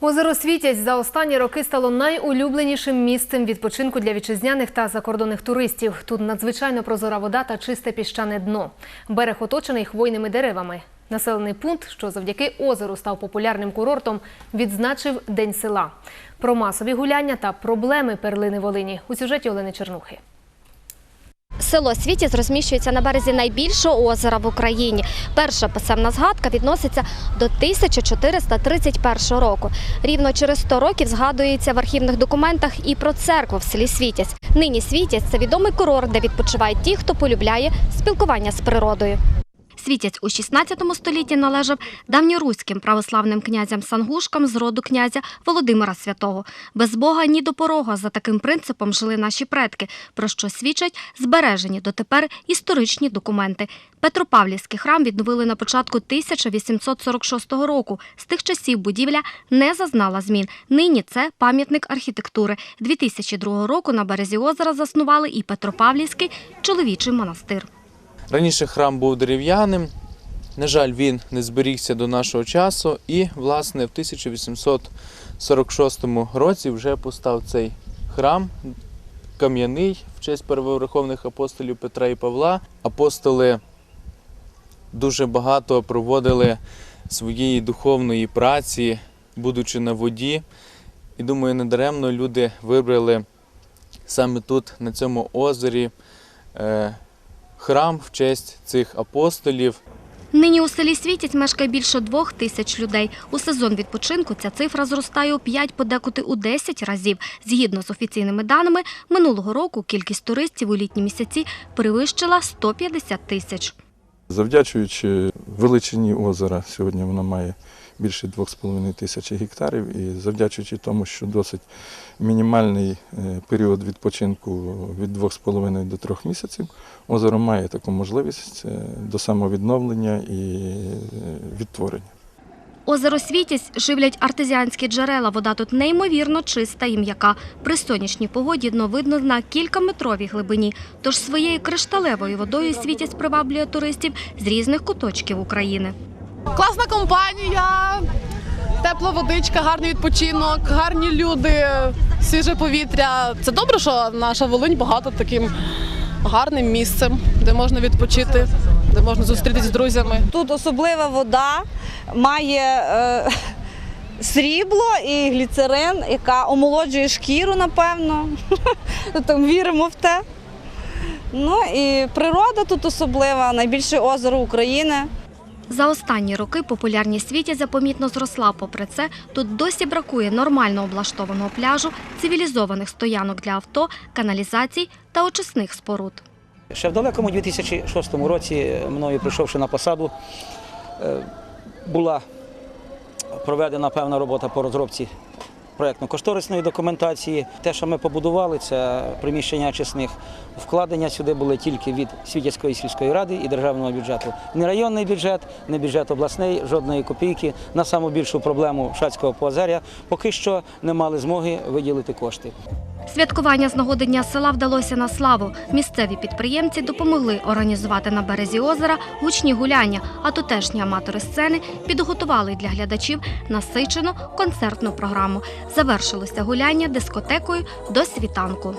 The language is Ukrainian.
Озеро Світязь за останні роки стало найулюбленішим місцем відпочинку для вітчизняних та закордонних туристів. Тут надзвичайно прозора вода та чисте піщане дно. Берег оточений хвойними деревами. Населений пункт, що завдяки озеру став популярним курортом, відзначив День села. Про масові гуляння та проблеми перлини Волині у сюжеті Олени Чернухи. Село Світязь розміщується на березі найбільшого озера в Україні. Перша писемна згадка відноситься до 1431 року. Рівно через 100 років згадується в архівних документах і про церкву в селі Світязь. Нині Світязь – це відомий курорт, де відпочивають ті, хто полюбляє спілкування з природою. Світязь у 16 столітті належав давньоруським православним князям Сангушкам з роду князя Володимира Святого. Без Бога ні до порога за таким принципом жили наші предки, про що свідчать збережені дотепер історичні документи. Петропавлівський храм відновили на початку 1846 року. З тих часів будівля не зазнала змін. Нині це пам'ятник архітектури. 2002 року на березі озера заснували і Петропавлівський чоловічий монастир. Раніше храм був дерев'яним. На жаль, він не зберігся до нашого часу, і, власне, в 1846 році вже постав цей храм кам'яний в честь первоверховних апостолів Петра і Павла. Апостоли дуже багато проводили своєї духовної праці, будучи на воді. І думаю, недаремно люди вибрали саме тут, на цьому озері. Храм в честь цих апостолів. Нині у селі світять мешкає більше двох тисяч людей. У сезон відпочинку ця цифра зростає у 5, подекуди у 10 разів. Згідно з офіційними даними, минулого року кількість туристів у літні місяці перевищила 150 тисяч. Завдячуючи величині озера, сьогодні воно має більше 2,5 тисячі гектарів, і завдячуючи тому, що досить мінімальний е, період відпочинку від 2,5 до 3 місяців, озеро має таку можливість е, до самовідновлення і е, відтворення. Озеро Світязь живлять артезіанські джерела. Вода тут неймовірно чиста і м'яка. При сонячній погоді дно видно на кількаметровій глибині. Тож своєю кришталевою водою Світязь приваблює туристів з різних куточків України. Класна компанія, тепла водичка, гарний відпочинок, гарні люди, свіже повітря. Це добре, що наша Волинь багато таким гарним місцем, де можна відпочити, де можна зустрітися з друзями. Тут особлива вода має е, срібло і гліцерин, яка омолоджує шкіру, напевно. Там віримо в те. Ну і природа тут особлива, найбільше озеро України. За останні роки популярність Світязя помітно зросла. Попри це, тут досі бракує нормально облаштованого пляжу, цивілізованих стоянок для авто, каналізацій та очисних споруд. Ще в далекому 2006 році, мною прийшовши на посаду, е, була проведена певна робота по розробці проєктно-кошторисної документації. Те, що ми побудували, це приміщення очисних. Вкладення сюди були тільки від Світязької сільської ради і державного бюджету. Не районний бюджет, не бюджет обласний, жодної копійки. На саму більшу проблему Шацького поозеря поки що не мали змоги виділити кошти. Святкування з нагоди Дня села вдалося на славу. Місцеві підприємці допомогли організувати на березі озера гучні гуляння, а тутешні аматори сцени підготували для глядачів насичену концертну програму. Завершилося гуляння дискотекою до світанку.